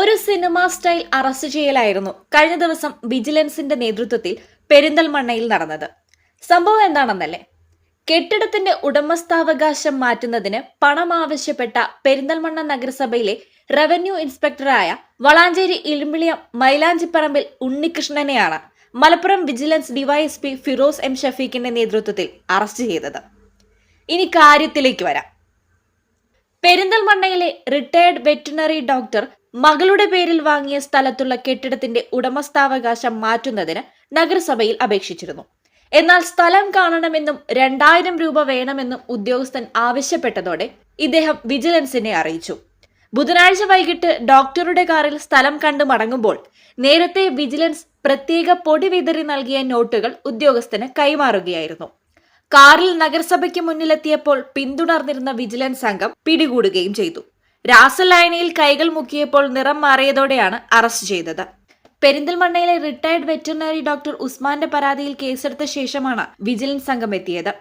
ഒരു cinema style arrest ചെയ്യലായിരുന്നു കഴിഞ്ഞ ദിവസം വിജിലൻസിന്റെ നേതൃത്വത്തിൽ പെരിന്തൽമണ്ണയിൽ നടന്നത്. സംഭവം എന്താണെന്നല്ലേ? കെട്ടിടത്തിന്റെ ഉടമസ്ഥാവകാശം മാറ്റുന്നതിന് പണം ആവശ്യപ്പെട്ട പെരിന്തൽമണ്ണ നഗരസഭയിലെ റവന്യൂ ഇൻസ്പെക്ടറായ വളാഞ്ചേരി ഇളിമ്പിളിയം മൈലാഞ്ചിപ്പറമ്പിൽ ഉണ്ണികൃഷ്ണനെയാണ് Malappuram vigilance DYSP Firoz M ഷഫീഖിന്റെ നേതൃത്വത്തിൽ അറസ്റ്റ് ചെയ്തത്. ഇനി കാര്യത്തിലേക്ക് വരാം. പെരിന്തൽമണ്ണയിലെ റിട്ടയർഡ് വെറ്റിനറി ഡോക്ടർ മകളുടെ പേരിൽ വാങ്ങിയ സ്ഥലത്തുള്ള കെട്ടിടത്തിന്റെ ഉടമസ്ഥാവകാശം മാറ്റുന്നതിന് നഗരസഭയിൽ അപേക്ഷിച്ചിരുന്നു. എന്നാൽ സ്ഥലം കാണണമെന്നും രണ്ടായിരം രൂപ വേണമെന്നും ഉദ്യോഗസ്ഥൻ ആവശ്യപ്പെട്ടതോടെ ഇദ്ദേഹം വിജിലൻസിനെ അറിയിച്ചു. ബുധനാഴ്ച വൈകിട്ട് ഡോക്ടറുടെ കാറിൽ സ്ഥലം കണ്ടു മടങ്ങുമ്പോൾ നേരത്തെ വിജിലൻസ് പ്രത്യേക പൊടി വിതറി നൽകിയ നോട്ടുകൾ ഉദ്യോഗസ്ഥന് കൈമാറുകയായിരുന്നു. കാറിൽ നഗരസഭയ്ക്ക് മുന്നിലെത്തിയപ്പോൾ പിന്തുടർന്നിരുന്ന വിജിലൻസ് സംഘം പിടികൂടുകയും ചെയ്തു. രാസലായനിയിൽ കൈകൾ മുക്കിയപ്പോൾ നിറം മാറിയതോടെയാണ് അറസ്റ്റ് ചെയ്തത്. പെരിന്തൽമണ്ണയിലെ റിട്ടയർഡ് വെറ്ററിനറി ഡോക്ടർ ഉസ്മാന്റെ പരാതിയിൽ കേസെടുത്ത ശേഷമാണ് വിജിലൻസ് സംഘം എത്തിയത്.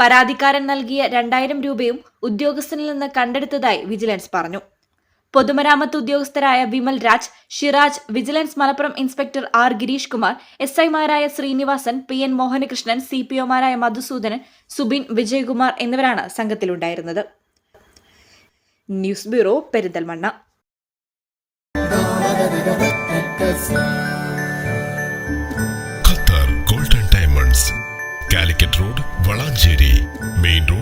പരാതിക്കാരൻ നൽകിയ രണ്ടായിരം രൂപയും ഉദ്യോഗസ്ഥനിൽ നിന്ന് കണ്ടെടുത്തതായി വിജിലൻസ് പറഞ്ഞു. പൊതുമരാമത്ത് ഉദ്യോഗസ്ഥരായ Vimal Raj Shiraj vigilance Malappuram inspector R Girish Kumar S ഐമാരായ Srinivasan P N Mohanakrishnan C P ഒമാരായ Madhusoodanan Subin Vijayakumar എന്നിവരാണ് സംഘത്തിലുണ്ടായിരുന്നത്. News bureau Perinthalmanna. Qatar golden diamonds Calicut road Valanchery main road.